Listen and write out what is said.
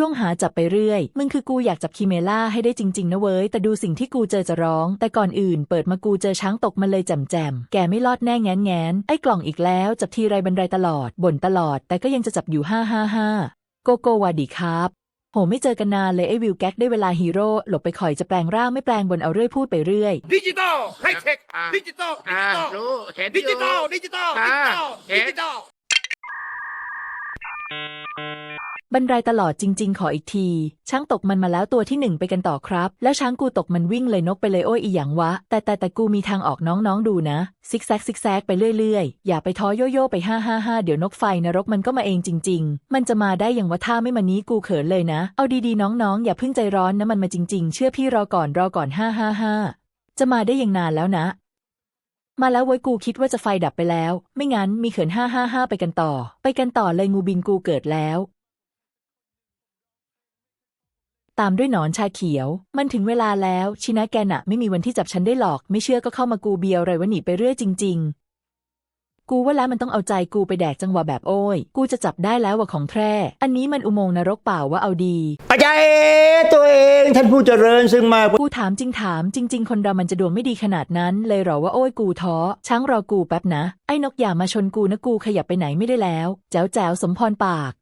ช่วงหาจับไปเรื่อย มึงคือกูอยากจับคีเมล่าให้ได้จริง ๆ นะเว้ย แต่ดูสิ่งที่กูเจอจะร้อง แต่ก่อนอื่นเปิดมากูเจอช้างตกมาเลยแจมแจมๆแกไม่รอดแน่แง้นแง้นไอ้กล่องอีกแล้วจับทีไรบันไรตลอดบ่นตลอด แต่ก็ยังจะจับอยู่ห้าห้าห้าโกโกวาดีครับโหไม่เจอกันนานเลยไอ้วิวแก๊กได้เวลาฮีโร่หลบไปคอยจะแปลงร่างไม่แปลงบนเอาเรื่อยพูดไปเรื่อย ดิจิตอลไฮเทคอ่า ดิจิตอลดิอ่าจิตอลรู้เห็นดิจิตอลยู่ดิจิตอลอ่าดิจิตอลเห็นดิจิตอล บันไรตลอดจริง ๆ ขออีกที ช้างตกมันมาแล้วตัวที่หนึ่งไปกันต่อครับ แล้วช้างกูตกมันวิ่งเลยนกไปเลยโอ้ยอีหยังวะ แต่แต่แต่กูมีทางออกน้องๆดูนะ ซิกแซกซิกแซกไปเรื่อยๆ อย่าไปท้อโยโย่ไปห้าห้าห้าเดี๋ยวนกไฟนรกมันก็มาเองจริง ๆ มันจะมาได้อย่างว่าถ้าไม่มานี้กูเขินเลยนะ เอาดีๆน้องๆ อย่าเพิ่งใจร้อนนะมันมาจริง ๆ เชื่อพี่รอก่อนรอก่อนห้าห้าห้าจะมาได้อย่างนานแล้วนะมาแล้วเว้ยกูคิดว่าจะไฟดับไปแล้ว ไม่งั้นมีเขินห้าห้าห้าไปกันต่อ ไปกันต่อเลยงูบินกูเกิดแล้ว ตามด้วยหนอนชาเขียว มันถึงเวลาแล้ว ชินะแกน่ะ ไม่มีวันที่จับฉันได้หรอก ไม่เชื่อก็เข้ามากูเบียวไรวะหนีไปเรื่อยจริง ๆ กูว่าแล้วมันต้องเอาใจกูไปแดกจังหวะแบบโอ้ย กูจะจับได้แล้วว่าของแท้อันนี้มันอุโมงค์นรกเปล่าว่าเอาดีอาจารย์ตัวเองท่านผู้เจริญซึ่งมา กูถามจริงถามจริง ๆ คนเรามันจะดวงไม่ดีขนาดนั้น เลยเหรอว่าโอ้ยกูท้อช้างรอกูแป๊บนะ ไอ้นกอย่ามาชนกูนะกูขยับไปไหนไม่ได้แล้ว แจ๋วแจ๋วสมพรปาก